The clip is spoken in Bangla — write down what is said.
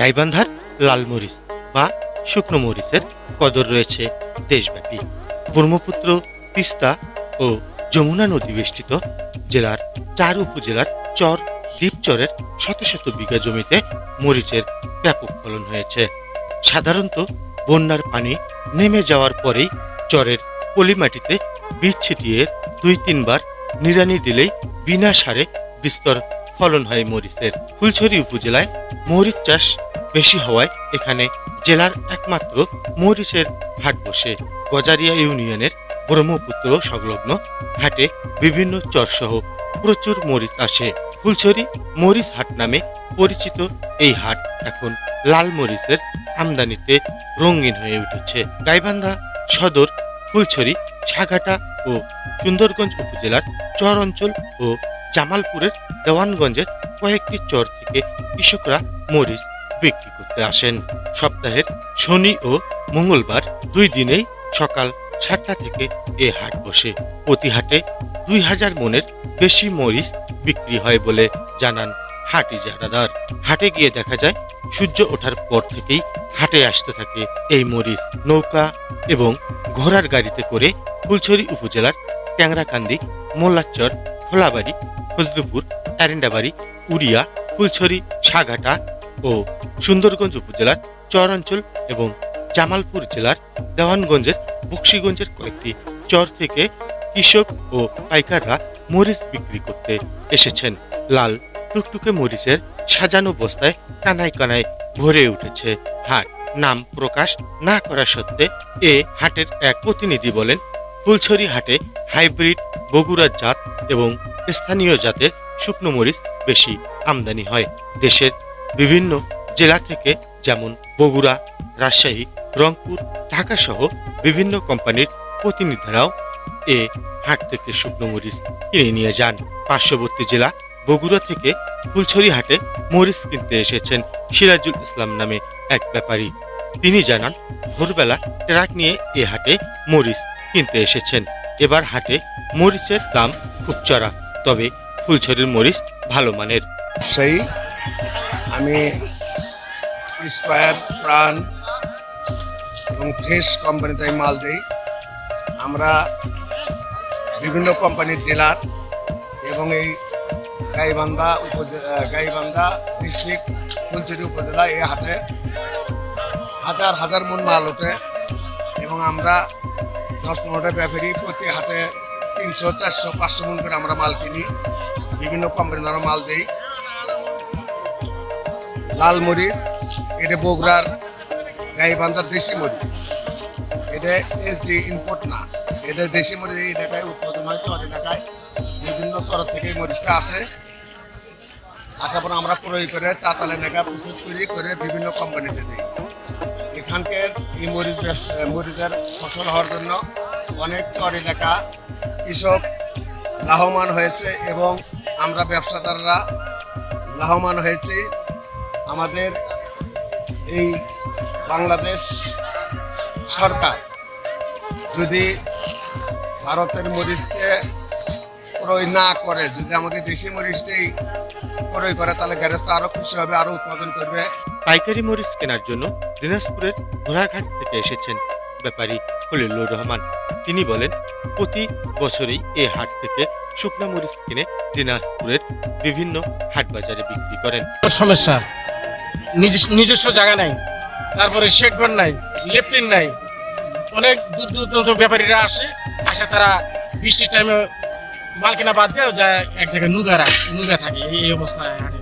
গাইবান্ধার লাল মরিচ বা শুকনো মরিচের কদর রয়েছে দেশব্যাপী। ব্রহ্মপুত্র, তিস্তা ও যমুনা নদী বেষ্টিত জেলার চার উপজেলার চর দ্বীপচরের শত শত বিঘা জমিতে মরিচের ব্যাপক ফলন হয়েছে। সাধারণত বন্যার পানি নেমে যাওয়ার পরেই চরের পলিমাটিতে বীজ ছিটিয়ে দুই তিনবার নিড়ানি দিলেই বিনা সারে বিস্তর ফলন হয় মরিচের। ফুলছড়ি উপজেলায় মরিচ চাষ বেশি হওয়ায় এখানে জেলার একমাত্র মরিচের হাট বসে। গজারিয়া ইউনিয়নের ব্রহ্মপুত্র সংলগ্ন হাটে বিভিন্ন চরসহ প্রচুর মরিচ আসে। ফুলছড়ি মরিচ হাট নামে পরিচিত এই হাট এখন লাল মরিচের আমদানিতে রঙিন হয়ে উঠেছে। গাইবান্ধা সদর ফুলছড়ি, সাঘাটা ও সুন্দরগঞ্জ উপজেলার চর অঞ্চল ও জামালপুরের দেওয়ানগঞ্জের কয়েকটি চর থেকে কৃষকরা মরিচ বিক্রি করতে আসেন। সপ্তাহের শনি ও মঙ্গলবার দুই দিনেই সকাল সাতটা থেকে এ হাট বসে। প্রতি হাটে দুই হাজার মনের বেশি মরিচ বিক্রি হয় বলে জানান হাট ইজারাদার হাটে গিয়ে দেখা যায়, সূর্য ওঠার পর থেকেই হাটে আসতে থাকে এই মরিচ। নৌকা এবং ঘোড়ার গাড়িতে করে ফুলছড়ি উপজেলার ট্যাংরাকান্দি, মোল্লাচর খোলাবাড়ি ফজলুপুর এরেন্ডাবাড়ি উড়িয়া, ফুলছড়ি সাঘাটা ও সুন্দরগঞ্জ উপজেলার চরাঞ্চল এবং জামালপুর জেলার দেওয়ানগঞ্জের বক্সিগঞ্জের কয়েকটি চর থেকে কৃষক ও পাইকাররা মরিচ বিক্রি করতে এসেছেন। লাল, টুকটুকে মরিচের সাজানো বস্তায় কানায় কানায় ভরে উঠেছে হাট। নাম প্রকাশ না করা সত্ত্বে এ হাটের এক প্রতিনিধি বলেন, ফুলছড়ি হাটে হাইব্রিড বগুড়ার জাত এবং স্থানীয় জাতের শুকনো মরিচ বেশি আমদানি হয়। দেশের বিভিন্ন জেলা থেকে যেমন বগুড়া, রাজশাহী, রংপুর ঢাকা সহ বিভিন্ন কোম্পানির প্রতিনিধিরাও এ হাট থেকে শুকনো মরিচ কিনে নিয়ে যান। পার্শ্ববর্তী জেলা বগুড়া থেকে ফুলছড়ি হাটে মরিচ কিনতে এসেছেন সিরাজুল ইসলাম নামে এক ব্যাপারী। তিনি জানান, ভোরবেলা ট্রাক নিয়ে এ হাটে মরিচ কিনতে এসেছেন। এবার হাটে মরিচের দাম খুব চড়া তবে ফুলছড়ির মরিচ ভালো মানের। সেই আমি স্কোয়ার, প্রাণ এবং ফ্রেশ কোম্পানিতে আমি মাল দিই। আমরা বিভিন্ন কোম্পানির ডিলার এবং এই গাইবান্ধা উপজেলা গাইবান্ধা ডিস্ট্রিক্ট ফুলছড়ি উপজেলা এই হাটে হাজার হাজার মন মাল ওঠে এবং আমরা দশ পনেরোটা ব্যাপারী প্রতি হাটে তিনশো, চারশো, পাঁচশো মন করে আমরা মাল কিনি। বিভিন্ন কোম্পানির মাল দেই। লাল মরিচ, এটা বগুড়ার গাইবান্ধার দেশি মরিচ। এটা এলচি ইম্পোর্ট না। এটা দেশি মরিচ, এই এলাকায় উৎপাদন হয়, চর এলাকায় বিভিন্ন চর থেকে মরিচটা আসে। আসার পর আমরা প্রয়োগ করে চাতাল এলাকা প্রসেস করি, করে বিভিন্ন কোম্পানিতে দিই। এখানকার এই মরিচ মরিচের ফসল হওয়ার জন্য অনেক চর এলাকা কৃষক লাভবান হয়েছে এবং আমরা ব্যবসাদাররা লাভবান হয়েছি। আমাদের এই বাংলাদেশ সরকার যদি ভারতের মরিচকে ক্রয় না করে যদি আমাদের দেশি মরিচটাই ক্রয় করে তাহলে গ্যারেজ আরও খুশি হবে আরও উৎপাদন করবে। পাইকারি মরিচ কেনার জন্য দিনাজপুরের ঘোড়াঘাট থেকে এসেছেন ব্যাপারী খলিলুর রহমান। তিনি বলেন প্রতি বছরই এ হাট থেকে শুকনো মরিচ কিনে দিনাজপুরের বিভিন্ন হাট বাজারে বিক্রি করেন। সমস্যা। নিজস- নিজস্ব জায়গা নাই তারপরে শেডঘর নাই লেফটিন নাই। অনেক দূর দূর দূর ব্যাপারীরা আসে আসে তারা বৃষ্টির টাইমে মাল কেনা বাদ দিয়ে যায় এক জায়গায় নুগা রাখে নুগা থাকে এই এই অবস্থায় হাটে